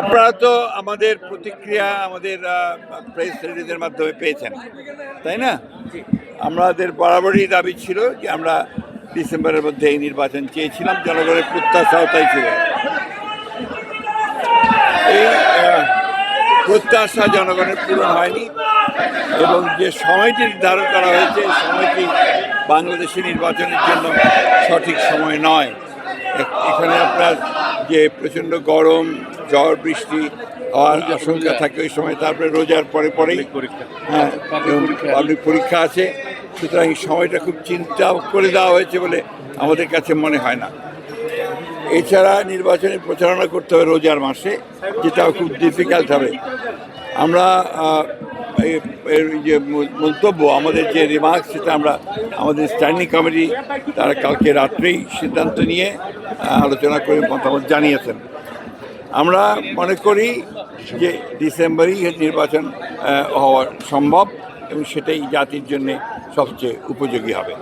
আপনারা তো আমাদের প্রতিক্রিয়া আমাদের প্রেস রিলিজের মাধ্যমে পেয়েছেন তাই না? আমাদের বরাবরই দাবি ছিল যে আমরা ডিসেম্বরের মধ্যে এই নির্বাচন চেয়েছিলাম জনগণের প্রত্যাশাও তাই ছিল। এই প্রত্যাশা জনগণের পূরণ হয়নি এবং যে সময়টি নির্ধারণ করা হয়েছে এই সময়টি বাংলাদেশি নির্বাচনের জন্য সঠিক সময় নয়। এখানে আপনার যে প্রচণ্ড গরম ঝড় বৃষ্টি হওয়ার আশঙ্কা থাকে ওই সময় তারপরে রোজার পরে পরেই হ্যাঁ এবং পাবলিক পরীক্ষা আছে। সুতরাং এই সময়টা খুব চিন্তা করে দেওয়া হয়েছে বলে আমাদের কাছে মনে হয় না। এছাড়া নির্বাচনী প্রচারণা করতে হবে রোজার মাসে যেটাও খুব ডিফিকাল্ট হবে। আমরা এর যে মন্তব্য, আমাদের যে রিমার্ক সেটা আমরা আমাদের স্ট্যান্ডিং কমিটি তারা কালকে রাত্রেই সিদ্ধান্ত নিয়ে আলোচনা করে মতামত জানিয়েছেন। আমরা মনে করি যে ডিসেম্বরেই নির্বাচন হওয়া সম্ভব এবং সেটাই জাতির জন্য সবচেয়ে উপযোগী হবে।